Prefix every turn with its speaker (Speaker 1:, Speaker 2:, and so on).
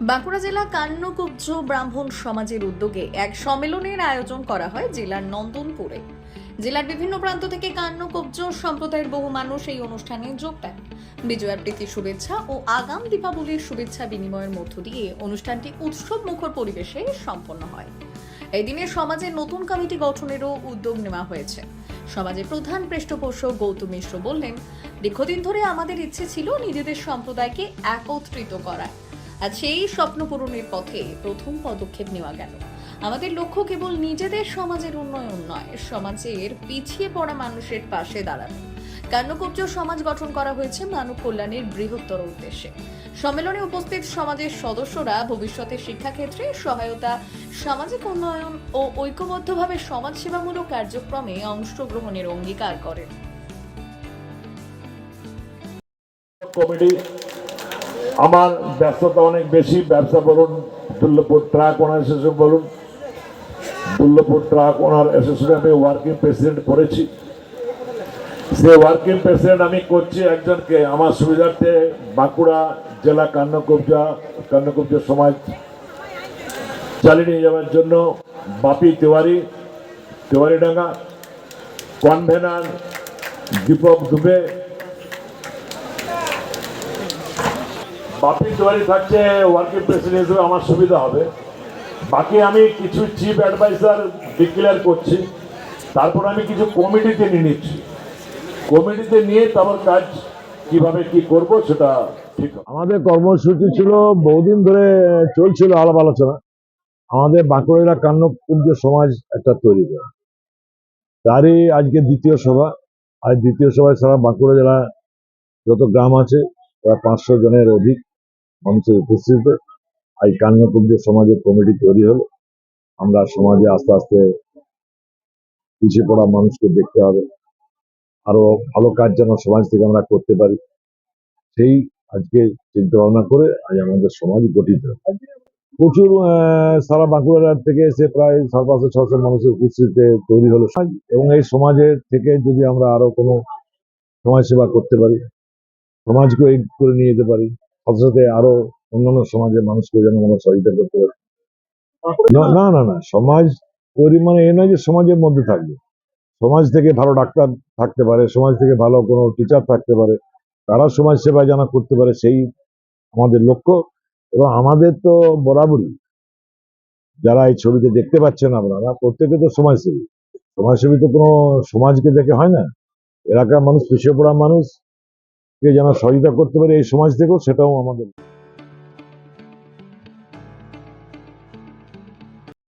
Speaker 1: বাঁকুড়া জেলা কান্নকুব্জ ব্রাহ্মণ সমাজের উদ্যোগে এক সম্মেলনের আয়োজন করা হয় জেলার নন্দনপুরে। জেলার বিভিন্ন প্রান্ত থেকে কান্নকুব্জ সম্প্রদায়ের বহু মানুষ এই অনুষ্ঠানে যোগ দেন। বিজয়ার প্রীতি শুভেচ্ছা ও আগাম দীপাবলির শুভেচ্ছা বিনিময়ের মধ্য দিয়ে অনুষ্ঠানটি উৎসব মুখর পরিবেশে সম্পন্ন হয়। এই দিনে সমাজের নতুন কমিটি গঠনেরও উদ্যোগ নেওয়া হয়েছে। সমাজের প্রধান পৃষ্ঠপোষক গৌতম মিশ্র বললেন, দীর্ঘদিন ধরে আমাদের ইচ্ছে ছিল নিজেদের সম্প্রদায়কে একত্রিত করা আজ সেই স্বপ্ন পূরণের পথে প্রথম পদক্ষেপ নেওয়া গেল। আমাদের লক্ষ্য কেবল নিজেদের সমাজের উন্নয়ন নয়, সমাজের পিছিয়ে পড়া মানুষের পাশে দাঁড়ানো। কান্নকুব্জ সমাজ গঠন করা হয়েছে মানব কল্যাণের বৃহত্তর উদ্দেশ্যে। সম্মেলনে উপস্থিত সমাজের সদস্যরা ভবিষ্যতে শিক্ষাক্ষেত্রে সহায়তা, সামাজিক উন্নয়ন ও ঐক্যবদ্ধভাবে সমাজসেবামূলক কার্যক্রমে অংশগ্রহণের অঙ্গীকার করেন।
Speaker 2: কমিটি আমার ব্যস্ততা অনেক বেশি, ব্যবসা বলুন দুর্লভপুর ট্রাক ওনার অ্যাসোসিয়েশন বলুন। দুর্লভপুর ট্রাক ওনার অ্যাসোসিয়েশন আমি ওয়ার্কিং প্রেসিডেন্ট করেছি। সে ওয়ার্কিং প্রেসিডেন্ট আমি করছি একজনকে। আমার সুবিধার্থে বাঁকুড়া জেলা কান্নকবজা কান্নকবজা সমাজ চালিয়ে নিয়ে যাওয়ার জন্য বাপি তিওয়ারি, তিওয়ারিডাঙ্গা কনভেনার দীপক দুবে বাপি দুয়ারি থাকছে, ওয়ার্কিং প্রেসিডেন্ট হিসেবে আমার সুবিধা হবে। বাকি আমি কিছু চিফ অ্যাডভাইসার ডিক্লেয়ার করছি। তারপর আমি কিছু কমিটিতে নিয়ে নিচ্ছি। কমিটিতে নিয়ে তারপর কাজ কীভাবে কি করব সেটা ঠিক
Speaker 3: আমাদের কর্মসূচি ছিল, বহুদিন ধরে চলছিল আলাপ আলোচনা। আমাদের বাঁকুড়া কান্নকুব্জ সমাজ একটা তৈরি করা। তারই আজকে দ্বিতীয় সভা। আজ দ্বিতীয় সভায় সারা বাঁকুড়া জেলা যত গ্রাম আছে, প্রায় পাঁচশো জনের অধিক। মানুষের উপস্থিত আজ কান্নকুব্জ সমাজের কমিটি তৈরি হলো। আমরা সমাজে আস্তে আস্তে পিছিয়ে পড়া মানুষকে দেখতে হবে। আরও ভালো কাজ যেন সমাজ থেকে আমরা করতে পারি। সেই আজকে চিন্তা ভাবনা করে আজ আমাদের সমাজ গঠিত। প্রচুর সারা বাঁকুড়া থেকে এসে প্রায় সাড়ে পাঁচশো, ছশো মানুষের উপস্থিতিতে তৈরি হলো সমাজ। এবং এই সমাজের থেকে যদি আমরা আরও কোনো সমাজ সেবা করতে পারি সমাজকে এই করে নিয়ে যেতে পারি। সাথে আরও অন্যান্য সমাজের মানুষকে যেন আমরা সহযোগিতা করতে পারি। না- না না সমাজ তৈরি মানে এ নয় যে সমাজের মধ্যে থাকবে। সমাজ থেকে ভালো ডাক্তার থাকতে পারে, সমাজ থেকে ভালো কোনো টিচার থাকতে পারে, তারা সমাজ সেবা যেন করতে পারে, সেই আমাদের লক্ষ্য। এবং আমাদের তো বরাবরই, যারা এই ছবিতে দেখতে পাচ্ছেন আপনারা, প্রত্যেকে তো সমাজসেবী। সমাজসেবী তো কোনো সমাজকে দেখে হয় না। এলাকার মানুষ পিছিয়ে পড়া মানুষকে যেন সহযোগিতা করতে পারে এই সমাজ থেকেও সেটাও আমাদের